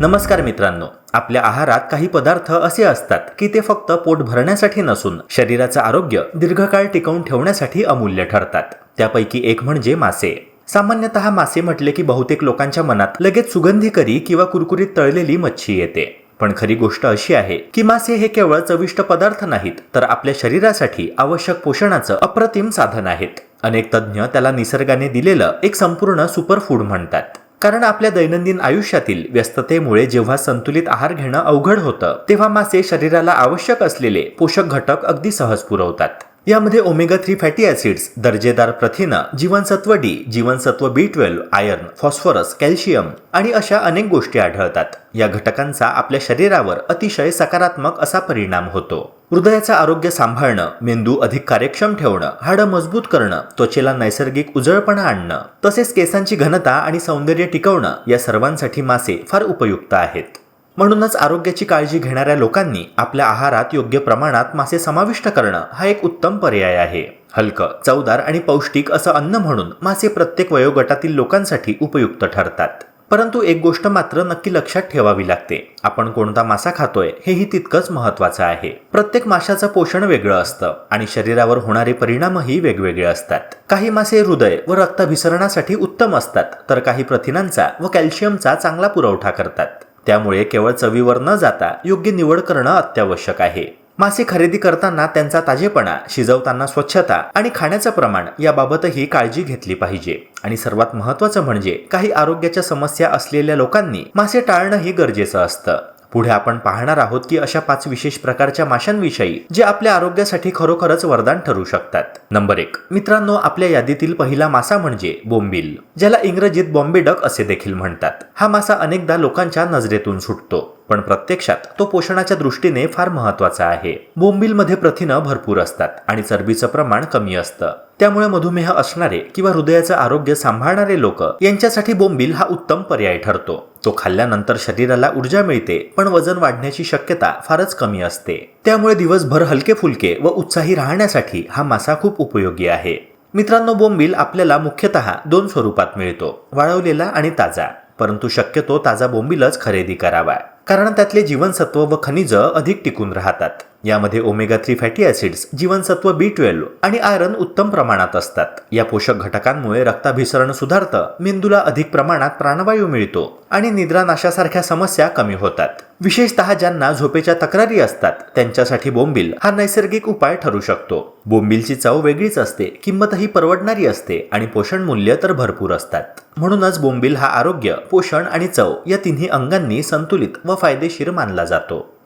नमस्कार मित्रांनो आपल्या आहारात काही पदार्थ असे असतात की ते फक्त पोट भरण्यासाठी नसून शरीराचं आरोग्य दीर्घकाळ टिकवून ठेवण्यासाठी अमूल्य ठरतात. त्यापैकी एक म्हणजे मासे. सामान्यतः मासे म्हटले की बहुतेक लोकांच्या मनात लगेच सुगंधी करी किंवा कुरकुरीत तळलेली मच्छी येते. पण खरी गोष्ट अशी आहे की मासे हे केवळ चविष्ट पदार्थ नाहीत तर आपल्या शरीरासाठी आवश्यक पोषणाचं अप्रतिम साधन आहेत. अनेक तज्ज्ञ त्याला निसर्गाने दिलेलं एक संपूर्ण सुपरफूड म्हणतात. कारण आपल्या दैनंदिन आयुष्यातील व्यस्ततेमुळे जेव्हा संतुलित आहार घेणं अवघड होतं तेव्हा मासे शरीराला आवश्यक असलेले पोषक घटक अगदी सहज पुरवतात. यामध्ये ओमेगा थ्री फॅटी ऍसिड्स दर्जेदार प्रथिनं जीवनसत्व डी जीवनसत्व B twelve iron phosphorus calcium आणि अशा अनेक गोष्टी आढळतात. या घटकांचा आपल्या शरीरावर अतिशय सकारात्मक असा परिणाम होतो. हृदयाचं आरोग्य सांभाळणं मेंदू अधिक कार्यक्षम ठेवणं हाडं मजबूत करणं त्वचेला नैसर्गिक उजळपणा आणणं तसेच केसांची घनता आणि सौंदर्य टिकवणं या सर्वांसाठी मासे फार उपयुक्त आहेत. म्हणूनच आरोग्याची काळजी घेणाऱ्या लोकांनी आपल्या आहारात योग्य प्रमाणात मासे समाविष्ट करणं हा एक उत्तम पर्याय आहे. हलकं चवदार आणि पौष्टिक असं अन्न म्हणून मासे प्रत्येक वयोगटातील लोकांसाठी उपयुक्त ठरतात. परंतु एक गोष्ट मात्र नक्की लक्षात ठेवावी लागते. आपण कोणता मासा खातोय हेही तितकंच महत्वाचं आहे. प्रत्येक माशाचं पोषण वेगळं असतं आणि शरीरावर होणारे परिणामही वेगवेगळे असतात. काही मासे हृदय व रक्ताभिसरणासाठी उत्तम असतात तर काही प्रथिनांचा व कॅल्शियमचा चांगला पुरवठा करतात. त्यामुळे केवळ चवीवर न जाता योग्य निवड करणं अत्यावश्यक आहे. मासे खरेदी करताना त्यांचा ताजेपणा शिजवताना स्वच्छता आणि खाण्याचं प्रमाण याबाबतही काळजी घेतली पाहिजे. आणि सर्वात महत्त्वाचं म्हणजे काही आरोग्याच्या समस्या असलेल्या लोकांनी मासे टाळणंही गरजेचं असतं. पुढे आपण पाहणार आहोत की अशा पाच विशेष प्रकारच्या माशांविषयी जे आपल्या आरोग्यासाठी खरोखरच वरदान ठरू शकतात. नंबर एक मित्रांनो आपल्या यादीतील पहिला मासा म्हणजे बोंबील ज्याला इंग्रजीत बॉम्बे डक असे देखील म्हणतात. हा मासा अनेकदा लोकांच्या नजरेतून सुटतो. पण प्रत्यक्षात तो पोषणाच्या दृष्टीने फार महत्त्वाचा आहे. बोंबीलमध्ये प्रथिनं भरपूर असतात आणि चरबीचं प्रमाण कमी असतं. त्यामुळे मधुमेह असणारे किंवा हृदयाचं आरोग्य सांभाळणारे लोक यांच्यासाठी बोंबील हा उत्तम पर्याय ठरतो. तो खाल्ल्यानंतर शरीराला ऊर्जा मिळते पण वजन वाढण्याची शक्यता फारच कमी असते. त्यामुळे दिवसभर हलके फुलके व उत्साही राहण्यासाठी हा मासा खूप उपयोगी आहे. मित्रांनो बोंबील आपल्याला मुख्यतः दोन स्वरूपात मिळतो वाळवलेला आणि ताजा. परंतु शक्यतो ताजा बोंबीलच खरेदी करावा. कारण त्यातले जीवनसत्व व खनिज अधिक टिकून राहतात. यामध्ये ओमेगा थ्री फॅटी ऍसिड्स जीवनसत्व बी ट्वेल्व आणि आयरन उत्तम प्रमाणात असतात. या पोषक घटकांमुळे रक्ताभिसरण सुधारतं मेंदूला अधिक प्रमाणात प्राणवायू मिळतो आणि निद्रानाशासारख्या समस्या कमी होतात. विशेषतः ज्यांना झोपेच्या तक्रारी असतात त्यांच्यासाठी बोंबील हा नैसर्गिक उपाय ठरू शकतो. बोंबीलची चव वेगळीच असते किंमतही परवडणारी असते आणि पोषण मूल्य तर भरपूर असतात. म्हणूनच बोंबील हा आरोग्य पोषण आणि चव या तिन्ही अंगांनी संतुलित व फायदेशीर मानला जातो.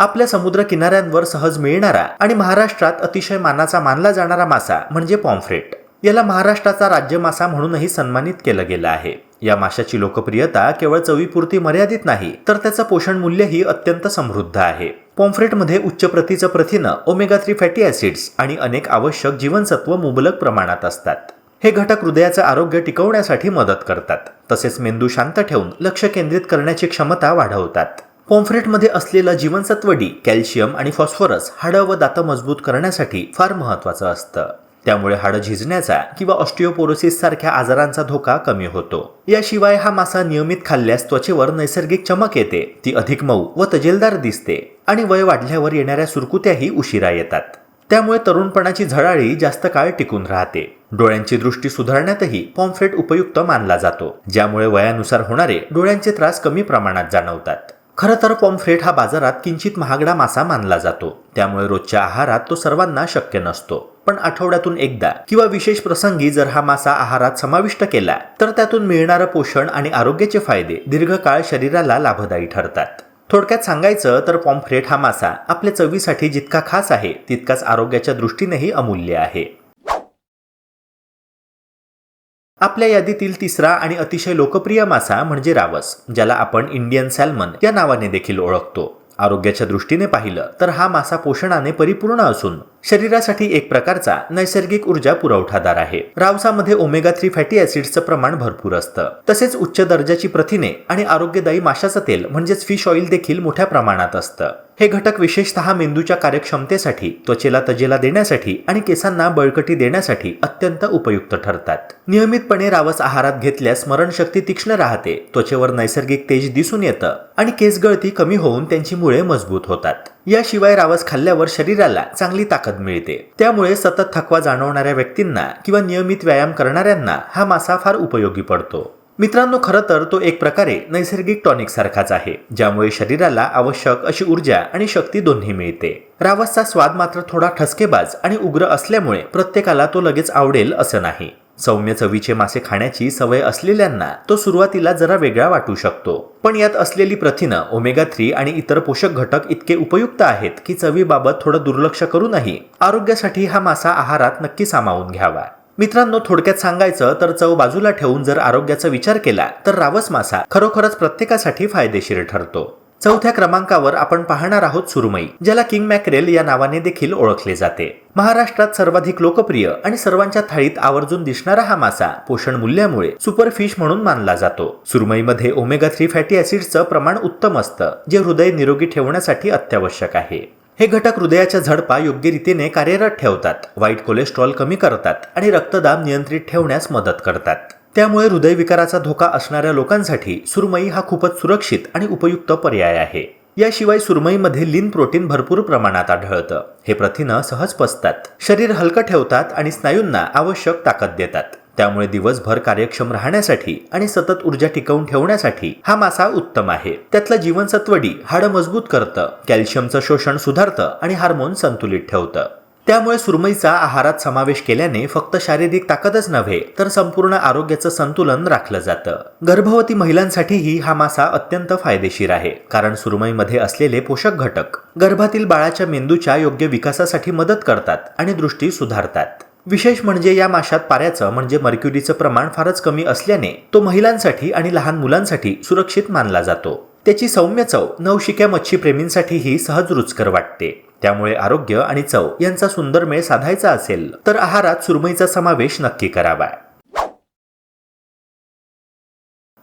आपल्या समुद्र किनाऱ्यांवर सहज मिळणारा आणि महाराष्ट्रात अतिशय मानाचा मानला जाणारा मासा म्हणजे पॉम्फ्रेट. याला महाराष्ट्राचा राज्य मासा म्हणूनही सन्मानित केलं गेलं आहे. या माशाची लोकप्रियता केवळ चवीपुरती मर्यादित नाही तर त्याचं पोषण मूल्यही अत्यंत समृद्ध आहे. पॉम्फ्रेटमध्ये उच्च प्रतीचं प्रथिनं ओमेगा थ्री फॅटी ऍसिड्स आणि अनेक आवश्यक जीवनसत्व मुबलक प्रमाणात असतात. हे घटक हृदयाचं आरोग्य टिकवण्यासाठी मदत करतात. तसेच मेंदू शांत ठेवून लक्ष केंद्रित करण्याची क्षमता वाढवतात. पॉम्फ्रेटमध्ये असलेलं जीवनसत्व डी कॅल्शियम आणि फॉस्फरस हाडं व दातं मजबूत करण्यासाठी फार महत्त्वाचं असतं. त्यामुळे हाडं झिजण्याचा किंवा ऑस्टिओपोरोसिस सारख्या आजारांचा धोका कमी होतो. याशिवाय हा मासा नियमित खाल्ल्यास त्वचेवर नैसर्गिक चमक येते ती अधिक मऊ व तजेलदार दिसते आणि वय वाढल्यावर येणाऱ्या सुरकुत्याही उशिरा येतात. त्यामुळे तरुणपणाची झळाळी जास्त काळ टिकून राहते. डोळ्यांची दृष्टी सुधारण्यातही पॉम्फ्रेट उपयुक्त मानला जातो ज्यामुळे वयानुसार होणारे डोळ्यांचे त्रास कमी प्रमाणात जाणवतात. खरं तर पॉम्फ्रेट हा बाजारात किंचित महागडा मासा मानला जातो. त्यामुळे रोजच्या आहारात तो सर्वांना शक्य नसतो. पण आठवड्यातून एकदा किंवा विशेष प्रसंगी जर हा मासा आहारात समाविष्ट केला तर त्यातून मिळणारं पोषण आणि आरोग्याचे फायदे दीर्घकाळ शरीराला लाभदायी ठरतात. थोडक्यात सांगायचं तर पॉम्फ्रेट हा मासा आपल्या चवीसाठी जितका खास आहे तितकाच आरोग्याच्या दृष्टीनेही अमूल्य आहे. आपल्या यादीतील तिसरा आणि अतिशय लोकप्रिय मासा म्हणजे रावस ज्याला आपण इंडियन सॅल्मन या नावाने देखील ओळखतो. आरोग्याच्या दृष्टीने पाहिलं तर हा मासा पोषणाने परिपूर्ण असून शरीरासाठी एक प्रकारचा नैसर्गिक ऊर्जा पुरवठादार आहे. रावसामध्ये ओमेगा थ्री फॅटी ऍसिडचं प्रमाण भरपूर असतं. तसेच उच्च दर्जाची प्रथिने आणि आरोग्यदायी माशाचं तेल म्हणजेच फिश ऑइल देखील मोठ्या प्रमाणात असतं. हे घटक विशेषतः मेंदूच्या कार्यक्षमतेसाठी त्वचेला तजेला देण्यासाठी आणि केसांना बळकटी देण्यासाठी अत्यंत उपयुक्त ठरतात. नियमितपणे रावस आहारात घेतल्यास स्मरणशक्ती तीक्ष्ण राहते त्वचेवर नैसर्गिक तेज दिसून येतं आणि केस गळती कमी होऊन त्यांची मुळे मजबूत होतात. याशिवाय रावस खाल्ल्यावर शरीराला चांगली ताकद मिळते. त्यामुळे सतत थकवा जाणवणाऱ्या व्यक्तींना किंवा नियमित व्यायाम करणाऱ्यांना हा मासा फार उपयोगी पडतो. मित्रांनो खरं तर तो एक प्रकारे नैसर्गिक टॉनिक सारखाच आहे ज्यामुळे शरीराला आवश्यक अशी ऊर्जा आणि शक्ती दोन्ही मिळते. रावसचा स्वाद मात्र थोडा ठसकेबाज आणि उग्र असल्यामुळे प्रत्येकाला तो लगेच आवडेल असं नाही. सौम्य चवीचे मासे खाण्याची सवय असलेल्यांना तो सुरुवातीला जरा वेगळा वाटू शकतो. पण यात असलेली प्रथिनं ओमेगा थ्री आणि इतर पोषक घटक इतके उपयुक्त आहेत की चवीबाबत थोडं दुर्लक्ष करूनही आरोग्यासाठी हा मासा आहारात नक्की सामावून घ्यावा. मित्रांनो थोडक्यात सांगायचं तर चव बाजूला ठेवून जर आरोग्याचा विचार केला तर रावस मासा खरोखरच प्रत्येकासाठी फायदेशीर ठरतो. चौथ्या क्रमांकावर आपण पाहणार आहोत सुरमई ज्याला किंग मॅक्रेल या नावाने देखील ओळखले जाते. महाराष्ट्रात सर्वाधिक लोकप्रिय आणि सर्वांच्या थाळीत आवर्जून दिसणारा हा मासा पोषण मूल्यामुळे सुपरफिश म्हणून मानला जातो. सुरमईमध्ये ओमेगा थ्री फॅटी ऍसिडचं प्रमाण उत्तम असतं जे हृदय निरोगी ठेवण्यासाठी अत्यावश्यक आहे. हे घटक हृदयाच्या झडपा योग्य रीतीने कार्यरत ठेवतात वाईट कोलेस्ट्रॉल कमी करतात आणि रक्तदाब नियंत्रित ठेवण्यास मदत करतात. त्यामुळे हृदयविकाराचा धोका असणाऱ्या लोकांसाठी सुरमई हा खूपच सुरक्षित आणि उपयुक्त पर्याय आहे. याशिवाय सुरमईमध्ये लीन प्रोटीन भरपूर प्रमाणात आढळतं. हे प्रथिनं सहज पचतात. शरीर हलकं ठेवतात आणि स्नायूंना आवश्यक ताकद देतात. त्यामुळे दिवसभर कार्यक्षम राहण्यासाठी आणि सतत ऊर्जा टिकवून ठेवण्यासाठी हा मासा उत्तम आहे. त्यातलं जीवनसत्व डी हाडं मजबूत करतं कॅल्शियमचं शोषण सुधारतं आणि हार्मोन संतुलित ठेवतं. त्यामुळे सुरमईचा आहारात समावेश केल्याने फक्त शारीरिक ताकदच नव्हे तर संपूर्ण आरोग्याचं संतुलन राखलं जातं. गर्भवती महिलांसाठीही हा मासा अत्यंत फायदेशीर आहे कारण सुरमईमध्ये असलेले पोषक घटक गर्भातील बाळाच्या मेंदूच्या योग्य विकासासाठी मदत करतात आणि दृष्टी सुधारतात. विशेष म्हणजे या माशात पाऱ्याचं म्हणजे मर्क्युरीचं प्रमाण फारच कमी असल्याने तो महिलांसाठी आणि लहान मुलांसाठी सुरक्षित मानला जातो. त्याची सौम्य चव नवशिक्या मच्छीप्रेमींसाठीही सहज रुचकर वाटते. त्यामुळे आरोग्य आणि चव यांचा सुंदर मेळ साधायचा असेल तर आहारात सुरमईचा समावेश नक्की करावा.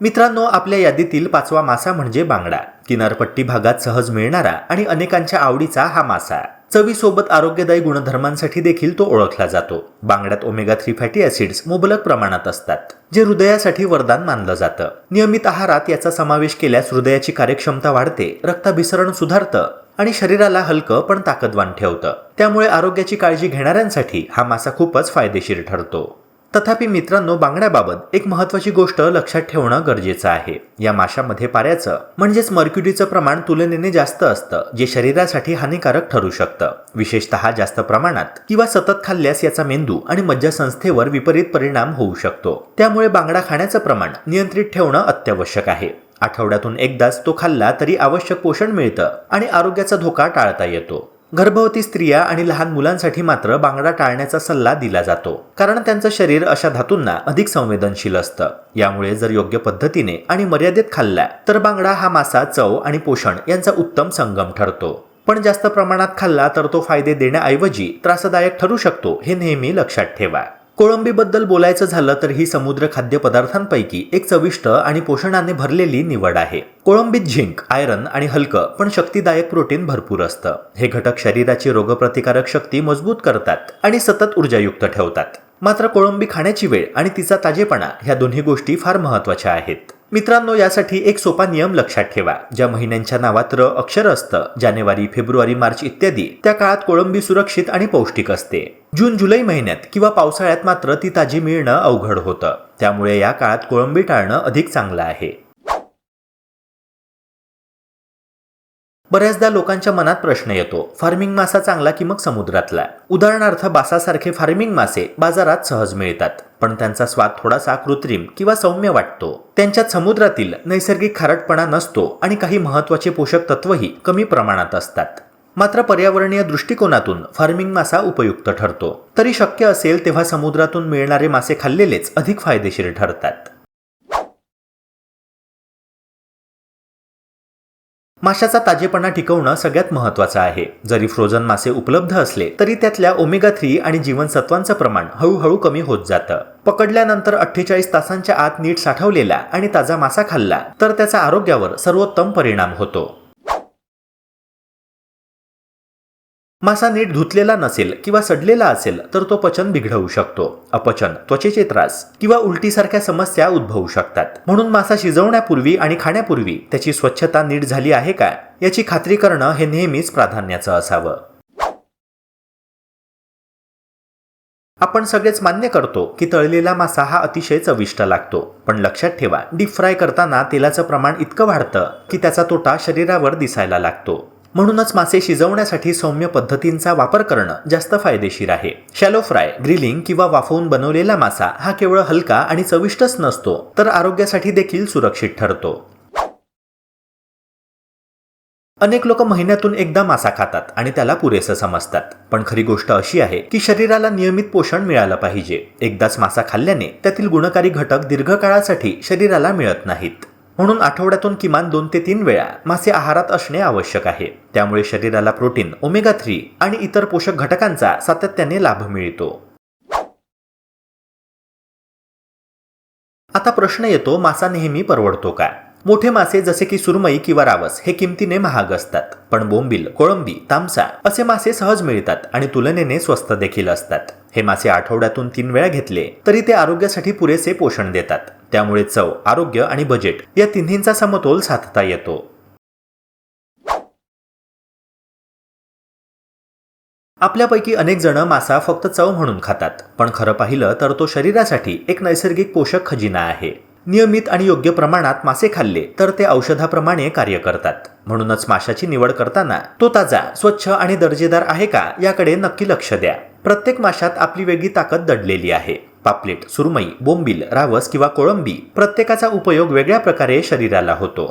मित्रांनो आपल्या यादीतील पाचवा मासा म्हणजे बांगडा. किनारपट्टी भागात सहज मिळणारा आणि अनेकांच्या आवडीचा हा मासा. चवीसोबत आरोग्यदायी गुणधर्मांसाठी देखील तो ओळखला जातो. बांगड्यात ओमेगा थ्री फॅटी ऍसिड्स मुबलक प्रमाणात असतात जे हृदयासाठी वरदान मानलं जातं. नियमित आहारात याचा समावेश केल्यास हृदयाची कार्यक्षमता वाढते रक्ताभिसरण सुधारतं आणि शरीराला हलकं पण ताकदवान ठेवतं. त्यामुळे आरोग्याची काळजी घेणाऱ्यांसाठी हा मासा खूपच फायदेशीर ठरतो. तथापि मित्रांनो बांगड्याबाबत एक महत्वाची गोष्ट लक्षात ठेवणं गरजेचं आहे. या माशामध्ये पाऱ्याचं म्हणजेच मर्क्युरीचं प्रमाण तुलनेने जास्त असतं जे शरीरासाठी हानिकारक ठरू शकतं. विशेषतः जास्त प्रमाणात किंवा सतत खाल्ल्यास याचा मेंदू आणि मज्जासंस्थेवर विपरीत परिणाम होऊ शकतो. त्यामुळे बांगडा खाण्याचं प्रमाण नियंत्रित ठेवणं अत्यावश्यक आहे. आठवड्यातून एकदाच तो खाल्ला तरी आवश्यक पोषण मिळतं आणि आरोग्याचा धोका टाळता येतो. गर्भवती स्त्रिया आणि लहान मुलांसाठी मात्र बांगडा टाळण्याचा सल्ला दिला जातो. कारण त्यांचं शरीर अशा धातूंना अधिक संवेदनशील असतं. यामुळे जर योग्य पद्धतीने आणि मर्यादेत खाल्ला तर बांगडा हा मासा चव आणि पोषण यांचा उत्तम संगम ठरतो. पण जास्त प्रमाणात खाल्ला तर तो फायदे देण्याऐवजी त्रासदायक ठरू शकतो हे नेहमी लक्षात ठेवा. कोळंबीबद्दल बोलायचं झालं तर ही समुद्र खाद्यपदार्थांपैकी एक चविष्ट आणि पोषणाने भरलेली निवड आहे. कोळंबीत झिंक आयरन आणि हलकं पण शक्तिदायक प्रोटीन भरपूर असतं. हे घटक शरीराची रोगप्रतिकारक शक्ती मजबूत करतात आणि सतत ऊर्जायुक्त ठेवतात. मात्र कोळंबी खाण्याची वेळ आणि तिचा ताजेपणा ह्या दोन्ही गोष्टी फार महत्त्वाच्या आहेत. मित्रांनो यासाठी एक सोपा नियम लक्षात ठेवा. ज्या महिन्यांच्या नावात र अक्षर असतं जानेवारी फेब्रुवारी मार्च इत्यादी त्या काळात कोळंबी सुरक्षित आणि पौष्टिक असते. जून जुलै महिन्यात किंवा पावसाळ्यात मात्र ती ताजी मिळणं अवघड होतं. त्यामुळे या काळात कोळंबी टाळणं अधिक चांगलं आहे. बऱ्याचदा लोकांच्या मनात प्रश्न येतो फार्मिंग मासा चांगला की मग समुद्रातला? उदाहरणार्थ बासासारखे फार्मिंग मासे बाजारात सहज मिळतात पण त्यांचा स्वाद थोडासा कृत्रिम किंवा सौम्य वाटतो. त्यांच्यात समुद्रातील नैसर्गिक खारटपणा नसतो आणि काही महत्त्वाचे पोषक तत्वही कमी प्रमाणात असतात. मात्र पर्यावरणीय दृष्टिकोनातून फार्मिंग मासा उपयुक्त ठरतो. तरी शक्य असेल तेव्हा समुद्रातून मिळणारे मासे खाल्लेलेच अधिक फायदेशीर ठरतात. माशाचा ताजेपणा टिकवणं सगळ्यात महत्वाचं आहे. जरी फ्रोझन मासे उपलब्ध असले तरी त्यातल्या ओमेगा थ्री आणि जीवनसत्वांचं प्रमाण हळूहळू कमी होत जातं. पकडल्यानंतर अठ्ठेचाळीस तासांच्या आत नीट साठवलेला आणि ताजा मासा खाल्ला तर त्याचा आरोग्यावर सर्वोत्तम परिणाम होतो. मासा नीट धुतलेला नसेल किंवा सडलेला असेल तर तो पचन बिघडवू शकतो. अपचन त्वचेचे त्रास किंवा उलटीसारख्या समस्या उद्भवू शकतात. म्हणून मासा शिजवण्यापूर्वी आणि खाण्यापूर्वी त्याची स्वच्छता नीट झाली आहे का याची खात्री करणं हे नेहमीच प्राधान्याचं असावं. आपण सगळेच मान्य करतो की तळलेला मासा हा अतिशय चविष्ट लागतो. पण लक्षात ठेवा डीप फ्राय करताना तेलाचं प्रमाण इतकं वाढतं की त्याचा तोटा शरीरावर दिसायला लागतो. म्हणूनच मासे शिजवण्यासाठी सौम्य पद्धतींचा वापर करणं जास्त फायदेशीर आहे. शॅलो फ्राय ग्रिलिंग किंवा वाफवून बनवलेला मासा हा केवळ हलका आणि चविष्टच नसतो तर आरोग्यासाठी देखील सुरक्षित ठरतो. अनेक लोक महिन्यातून एकदा मासा खातात आणि त्याला पुरेसं समजतात. पण खरी गोष्ट अशी आहे की शरीराला नियमित पोषण मिळालं पाहिजे. एकदाच मासा खाल्ल्याने त्यातील गुणकारी घटक दीर्घकाळासाठी शरीराला मिळत नाहीत. म्हणून आठवड्यातून किमान दोन ते तीन वेळा मासे आहारात असणे आवश्यक आहे. त्यामुळे शरीराला प्रोटीन ओमेगा थ्री आणि इतर पोषक घटकांचा सातत्याने लाभ मिळतो. आता प्रश्न येतो मासा नेहमी परवडतो का? मोठे मासे जसे की सुरमई किंवा रावस हे किमतीने महाग असतात. पण बोंबील कोळंबी तामसा असे मासे सहज मिळतात आणि तुलनेने स्वस्त देखील असतात. हे मासे आठवड्यातून तीन वेळा घेतले तरी ते आरोग्यासाठी पुरेसे पोषण देतात. त्यामुळे चव आरोग्य आणि बजेट या तिन्हींचा समतोल साधता येतो. आपल्यापैकी अनेक जण मासा फक्त चव म्हणून खातात पण खरं पाहिलं तर तो शरीरासाठी एक नैसर्गिक पोषक खजिना आहे. नियमित आणि योग्य प्रमाणात मासे खाल्ले तर ते औषधाप्रमाणे कार्य करतात. म्हणूनच माशाची निवड करताना तो ताजा स्वच्छ आणि दर्जेदार आहे का याकडे नक्की लक्ष द्या. प्रत्येक माशात आपली वेगळी ताकद दडलेली आहे. पापलेट सुरमई बोंबील रावस किंवा कोळंबी प्रत्येकाचा उपयोग वेगळ्या प्रकारे शरीराला होतो.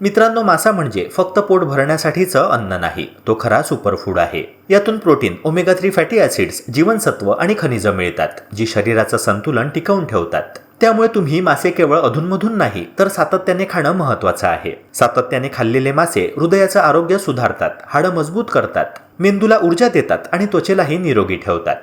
मित्रांनो मासा म्हणजे फक्त पोट भरण्यासाठीचं अन्न नाही तो खरा सुपरफूड आहे. यातून protein omega three fatty acids जीवनसत्व आणि खनिजं मिळतात जी शरीराचं संतुलन टिकवून ठेवतात. त्यामुळे तुम्ही मासे केवळ अधूनमधून नाही तर सातत्याने खाणं महत्वाचं आहे. सातत्याने खाल्लेले मासे हृदयाचं आरोग्य सुधारतात हाडं मजबूत करतात मेंदूला ऊर्जा देतात आणि त्वचेलाही निरोगी ठेवतात.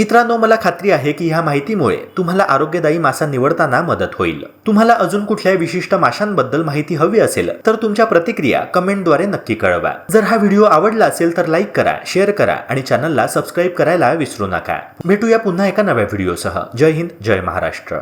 मित्रांनो मला खात्री आहे की ह्या माहितीमुळे तुम्हाला आरोग्यदायी मासा निवडताना मदत होईल. तुम्हाला अजून कुठल्या विशिष्ट माशांबद्दल माहिती हवी असेल तर तुमच्या प्रतिक्रिया कमेंटद्वारे नक्की कळवा. जर हा व्हिडिओ आवडला असेल तर लाईक करा शेअर करा आणि चॅनलला सबस्क्राईब करायला विसरू नका. भेटूया पुन्हा एका नव्या व्हिडिओसह. जय हिंद जय महाराष्ट्र.